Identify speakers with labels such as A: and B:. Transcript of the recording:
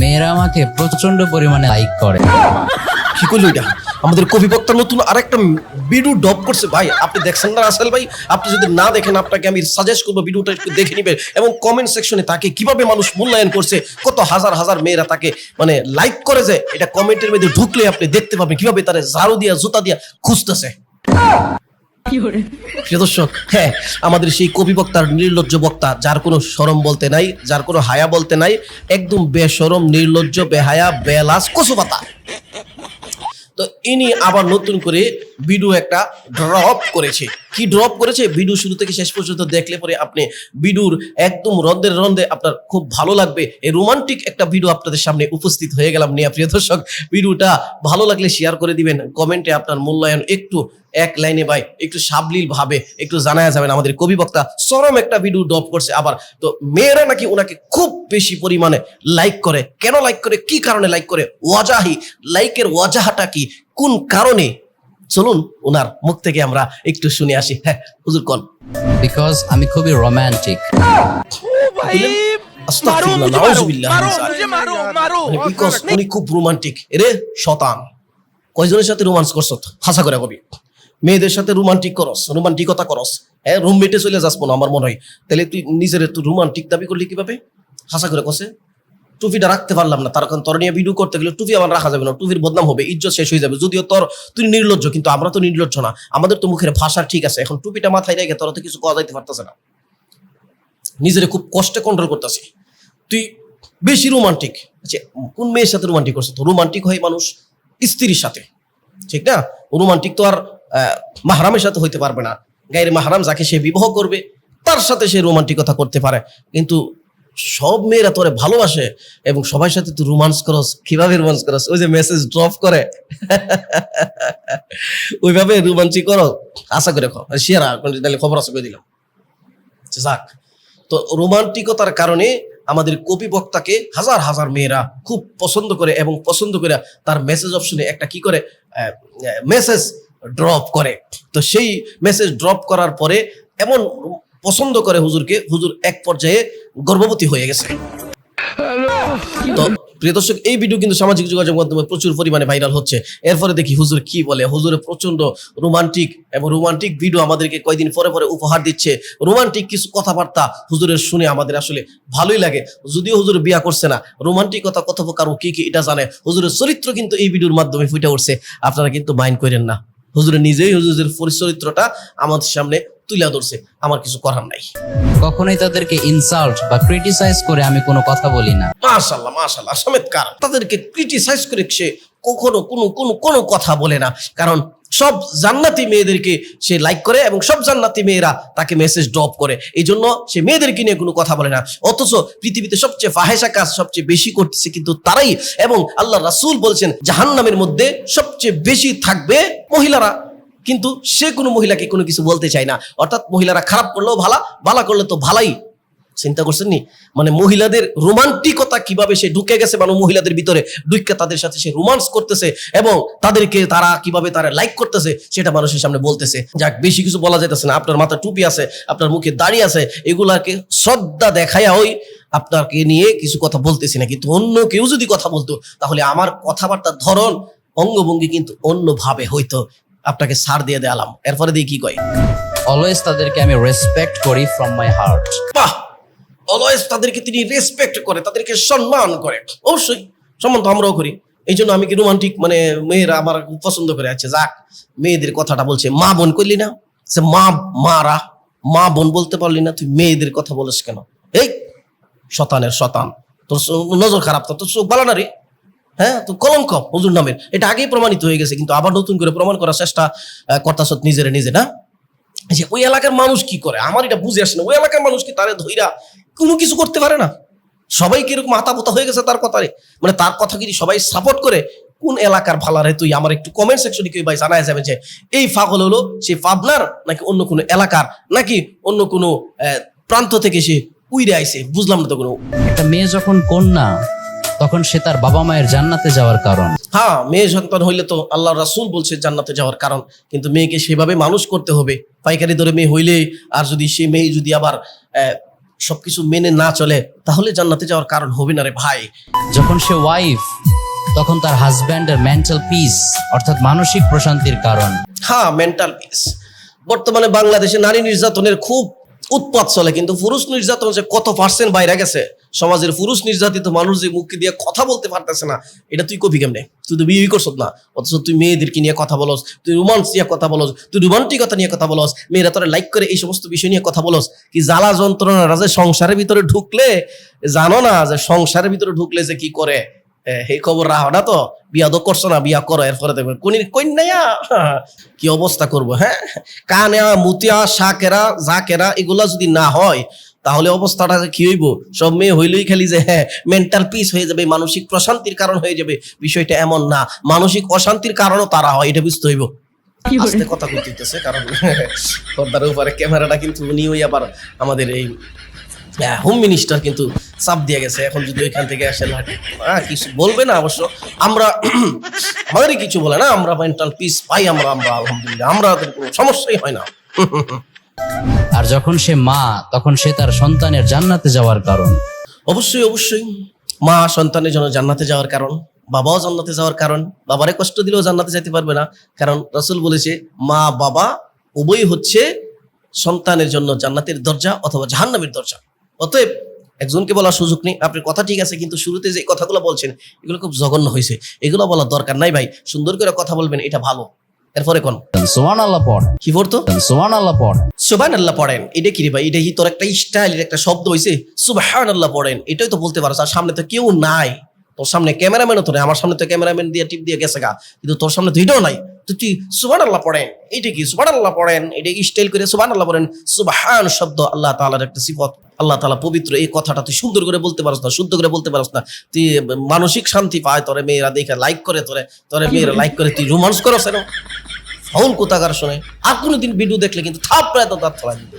A: মেয়েরা আমাকে প্রচণ্ড পরিমাণে লাইক করে।
B: কি করল এটা আমাদের কবি বক্তা নতুন আরেকটা ভিডিও ডব করছে। ভাই, আপনি দেখছেন না আসল ভাই? আপনি যদি না দেখেন, আপনাকে আমি সাজেস্ট করব ভিডিওটা একটু দেখে নেবেন এবং কমেন্ট সেকশনে তাকে কীভাবে মানুষ মূল্যায়ন করছে, কত হাজার হাজার মেয়েরা তাকে মানে লাইক করে যে, এটা কমেন্টের মধ্যে ঢুকলে আপনি দেখতে পাবেন কীভাবে তারা ঝাড়ু দিয়া, জুতা দিয়া খুঁজতেছে। প্রিয় হ্যাঁ আমাদের সেই কবি বক্তার নির্লজ্জ বক্তা, যার কোনো সরম বলতে নাই, যার কোনো হায়া বলতে নাই, একদম বেসরম, নির্লজ্জ, বেহায়া বেলাস কসুপাতা তো ইনি আবার নতুন করে ভিডিও একটা ড্রপ করেছে। কি ড্রপ করেছে? ভিডিও শুরু থেকে শেষ পর্যন্ত দেখলে পরে আপনি ভিডিওর একদম রন্ধের রন্ধে আপনার খুব ভালো লাগবে। এই রোমান্টিক একটা ভিডিও আপনাদের সামনে উপস্থিত হয়ে গেলাম নিয়ে প্রিয় দর্শক, ভিডিওটা ভালো লাগলে শেয়ার করে দিবেন। কমেন্টে আপনার মূল্যায়ন একটু এক লাইনে ভাই একটু সাবলীল ভাবে একটু জানায়া যাবেন আমাদের কবি বক্তা। চরম একটা ভিডিও ড্রপ করছে আবার। তো মেয়েরা নাকি ওনাকে খুব বেশি পরিমাণে লাইক করে। কেন লাইক করে? কি কারণে লাইক করে? ওয়াজাহি। লাইকের ওয়াজাহাটা কি? কোন কারণে? চলুন ওনার মুখ থেকে আমরা একটু শুনে আসি। হ্যাঁ হুজুর কন।
A: বিকজ আমি খুবই
B: because উনি খুব রোমান্টিক এরে শতান কয়জনের সাথে রোমান্স করছ? হাসা করে কবি। মেয়েদের সাথে রোমান্টিক করস রোমান্টিকতা করস। হ্যাঁ রুমমেটে চলে যাস আমার মনে হয়। তাহলে তুই নিজের একটু রোমান্টিক দাবি করলি কীভাবে? হাসা করে কসে। টুপিটা রাখতে পারলাম না। তার কারণ তোর নিয়ে ভিডিও করতে গেলে টুপি আমার রাখা যাবে না টুপির বদনাম হবে, ইজ্জত শেষ হয়ে যাবে। যদিও তোর, তুই নির্লজ্জ, কিন্তু আমরা তো নির্লজ্জ না। আমাদের তো মুখের ভাষা ঠিক আছে। এখন টুপিটা মাথায় রেখে তোরা তো কিছু কওয়া যাইতে পারতেছে না। নিজেরে খুব কষ্টে কন্ট্রোল করতেছি। তুই বেশি রোমান্টিক আচ্ছা কোন মেয়ের সাথে রোমান্টিক করছে? তো রোমান্টিক হয় মানুষ স্ত্রীর সাথে। ঠিক না? রোমান্টিক তো আর মাহারামের সাথে হইতে পারবে না। গায়ের মাহারাম যাকে সে বিবাহ করবে, তার সাথে সে রোমান্টিকতা করতে পারে। কিন্তু সব মেয়েরা তোরে ভালোবাসে এবং সবার সাথে তুই রোমান্স করস কীভাবে রোমান্স করস? ওই যে মেসেজ ড্রপ করে। ওইভাবে রোমান্সিক করো। আশা করে শেয়ার তাহলে খবর আছে করে দিলাম। আচ্ছা, যাক। তো রোমান্টিকতার কারণে আমাদের কবি বক্তাকে হাজার হাজার মেয়েরা খুব পছন্দ করে এবং পছন্দ করে তার মেসেজ অপশনে একটা কি করে মেসেজ ড্রপ করে। তো সেই মেসেজ ড্রপ করার পরে এমন পছন্দ করে হুজুরকে হুজুর এক পর্যায়ে গর্ভবতী হয়ে গেছে। তো প্রিয় দর্শক, এই ভিডিও কিন্তু সামাজিক যোগাযোগ মাধ্যমে প্রচুর পরিমাণে ভাইরাল হচ্ছে। এরপরে দেখি হুজুর কি বলে। প্রচণ্ড রোমান্টিক এবং রোমান্টিক ভিডিও আমাদেরকে কয়দিন পরে পরে উপহার দিচ্ছে। রোমান্টিক কিছু কথাবার্তা হুজুরের শুনে আমাদের আসলে ভালোই লাগে। যদিও হুজুর বিয়া করছে না রোমান্টিক রোমান্টিকতা কথোপকারও কি কি এটা জানে। হুজুরের চরিত্র কিন্তু এই ভিডিওর মাধ্যমে ফুটে উঠছে। আপনারা কিন্তু মাইন্ড করেন না। হুজুরে নিজেই হুজুরের পরিচরিত্রটা আমাদের সামনে তুলে ধরছে। আমার কিছু করার নাই।
A: কখনোই তাদেরকে ইনসাল্ট বা ক্রিটিসাইজ করে আমি কোনো কথা বলি না।
B: মাশাল্লাহ মাশাল্লাহ কার? তাদেরকে ক্রিটিসাইজ করে সে কখনো কোনো কোনো কোনো কথা বলে না। কারণ সব জান্নাতি মেয়েদেরকে সে লাইক করে এবং সব জান্নাতি মেয়েরা তাকে মেসেজ ড্রপ করে। এই জন্য সে মেয়েদেরকে নিয়ে কোনো কথা বলে না। অথচ পৃথিবীতে সবচেয়ে ফাহেসা কাজ সবচেয়ে বেশি করতেছে কিন্তু তারাই এবং আল্লাহ রাসূল বলছেন, জাহান্নামের মধ্যে সবচেয়ে বেশি থাকবে মহিলারা। কিন্তু সে কোনো মহিলাকে কোনো কিছু বলতে চায় না। অর্থাৎ মহিলারা খারাপ করলেও ভালা ভালা করলে তো ভালাই। চিন্তা করছেন নি? মানে মহিলাদের রোমান্টিকতা কীভাবে সে ঢুকে গেছে মানে মহিলাদের ভিতরে? ঢুকে তাদের সাথে সে রোমান্স করতেছে এবং তাদেরকে তারা কীভাবে তারা লাইক করতেছে সেটা মানুষের সামনে বলতেছে। যাক বেশি কিছু বলা যাইতেছে না। আপনার মাথা টুপি আছে আপনার মুখে দাড়ি আছে এগুলাকে শ্রদ্ধা দেখায়া ওই আপনাকে নিয়ে কিছু কথা বলতেছি না। কিন্তু অন্য কেউ যদি কথা বলতো তাহলে আমার কথাবার্তার ধরন অঙ্গভঙ্গি কিন্তু অন্যভাবে হইতো। আপনাকে সার দিয়ে দেয়ালাম। এরপরে দিয়ে কি কয়?
A: অলওয়েজ তাদেরকে আমি রেসপেক্ট করি ফ্রম মাই হার্ট
B: বাহ! অলওয়েজ তাদেরকে তিনি রেসপেক্ট করে, তাদেরকে সম্মান করে। অবশ্যই সম্মান তো আমরাও করি। এই জন্য আমি কি রোমান্টিক মানে মেয়েরা আমার পছন্দ করে আছে যাক, মেয়েদের কথাটা বলছে, মা বোন করলি না? সে, মা, মারা, মা বোন বলতে পারলি না, তুই মেয়েদের কথা বলিস কেন? এই, শতানের শতান। তোর নজর খারাপ তো, তোর চোখ বালা না রে? হ্যাঁ তো কলঙ্ক, হুজুর নামের। এটা আগেই প্রমাণিত হয়ে গেছে, কিন্তু আবার নতুন করে প্রমাণ করার চেষ্টা করতাস নিজেরে নিজে, না? যে, ওই এলাকার মানুষ কি করে? আমার এটা বুঝে আসে না। ওই এলাকার মানুষ কি তারে ধইরা কোনো কিছু করতে পারে না। সবাই কীরকম মাথা পোতা হয়ে গেছে তার কথারে? মানে তার কথা কি সবাই সাপোর্ট করে? কোন এলাকার ভালারে তুই? আমার একটু কমেন্ট সেকশনে কেউ ভাই জানা যাবে যে এই ফাগল হলো সে পাবনার নাকি অন্য কোনো এলাকার? নাকি অন্য কোনো প্রান্ত থেকে সে উইরে আইছে? বুঝলাম না তো কোনো।
A: একটা মেয়ে যখন কন্যা তখন সে তার বাবা মায়ের জান্নাতে যাওয়ার কারণ।
B: হ্যাঁ মেয়ে সন্তান হইলে তো আল্লাহ রাসূল বলছে জান্নাতে যাওয়ার কারণ। কিন্তু মেয়েকে সেভাবে মানুষ করতে হবে। পাইকারি দরে মেয়ে হইলে আর যদি সে মেয়ে যদি আবার সবকিছু মেনে না চলে তাহলে জান্নাতে যাওয়ার কারণ হবে না রে ভাই।
A: যখন সে ওয়াইফ তখন তার হাজব্যান্ডের মেন্টাল পিস অর্থাৎ মানসিক প্রশান্তির কারণ।
B: হ্যাঁ মেন্টাল পিস বর্তমানে বাংলাদেশে নারী নির্যাতনের খুব উৎপাত চলে কিন্তু পুরুষ নির্যাতন যে কত পার্সেন্ট বাইরে গেছে সমাজের পুরুষ নির্যাতিত মানুষ যে মুখে দিয়ে কথা বলতে পারতেছে না, এটা তুই কবি কেমনে? তুই তো বিয়ে করছ না, অথচ তুই মেয়েদেরকে নিয়ে কথা বলস, তুই রোমান্স নিয়ে কথা বলস, তুই রোমান্টিকতা নিয়ে কথা বলস, মেয়েরা তোরা লাইক করে এই সমস্ত বিষয় নিয়ে কথা বলস, কি জ্বালা যন্ত্রণা যে সংসারের ভিতরে ঢুকলে? জানো না যে সংসারের ভিতরে ঢুকলে যে কি করে? এই খবর রাখো না তো, বিয়া তো করছ না, বিয়া করো, এরপরে দেখবে, কোন কন্যা কি অবস্থা করব হ্যাঁ? কানেয়া, মুতিয়া, শাকেরা, জাকেরা, এগুলা যদি না হয় তাহলে অবস্থাটা কি হইব? সব মেয়ে হইলেই খালি যে হ্যাঁ মেন্টাল পিস হয়ে যাবে মানসিক প্রশান্তির কারণ হয়ে যাবে। বিষয়টা এমন না। মানসিক অশান্তির কারণও তারা হয় এটা বুঝতে হইব। আস্তে কথা বলতেছে কারণ পর্দার উপরে ক্যামেরাটা কিন্তু উনি ওই আবার আমাদের এই হোম মিনিস্টার কিন্তু চাপ দিয়ে গেছে। এখন যদি ওইখান থেকে আসে হ্যাঁ কিছু বলবে না অবশ্য। আমরা আমাদেরই কিছু বলে না আমরা মেন্টাল পিস পাই আমরা আমরা আলহামদুলিল্লাহ। আমরা কোনো সমস্যাই হয় না।
A: আর যখন সে মা, তখন সে তার সন্তানের জান্নাতে যাওয়ার কারণ।
B: অবশ্যই অবশ্যই। মা সন্তানের জন্য জান্নাতে যাওয়ার কারণ, বাবাও জান্নাতে যাওয়ার কারণ, বাবারে কষ্ট দিলেও জান্নাতে যেতে পারবে না। কারণ রসুল বলেছে, মা, বাবা উভয় হচ্ছে সন্তানের জন্য জান্নাতের দরজা অথবা জাহান্নামের দরজা। অতএব একজনকে বলার সুযোগ নেই। আপনার কথা ঠিক আছে, কিন্তু শুরুতে যে কথাগুলো বলছেন, এগুলো খুব জঘন্য হয়েছে। এগুলো বলার দরকার নাই ভাই। সুন্দর করে কথা বলবেন, এটা ভালো। এরপরে কোন?
A: সোহান আল্লাহ পড়।
B: কি পড়তো
A: সোহান আল্লাহ পড়।
B: সোহান আল্লাহ পড়েন। এটা কি রে ভাই? এটা কি তোর একটা স্টাইল একটা শব্দ হয়েছে সুবাহান আল্লাহ পড়েন। এটাই তো বলতে পারো আর সামনে তো কেউ নাই। তোর সামনে ক্যামেরাম্যানও তো নেই, আমার সামনে তো ক্যামেরাম্যান দিয়ে টিপ দিয়ে গেছে গা। কিন্তু তোর সামনে তো নাই। তো তুই সুবান আল্লাহ পড়েন। এটা কি? সুবান আল্লাহ পড়েন। এটা স্টাইল করে সুবান আল্লাহ পড়েন। সুবাহান শব্দ আল্লাহ তাআলার একটা সিফত। আল্লাহ তাআলা পবিত্র এই কথাটা তুই সুন্দর করে বলতে পারস না, শুদ্ধ করে বলতে পারস না। তুই মানসিক শান্তি পায় তোরে, মেয়েরা দেখে লাইক করে তোরে। তোরে মেয়েরা লাইক করে, তুই রোমান্স করস না ফাউল কোথাকার শোনে। আর কোনোদিন ভিডিও দেখলে কিন্তু থাপ প্রায় তো তার দিবে।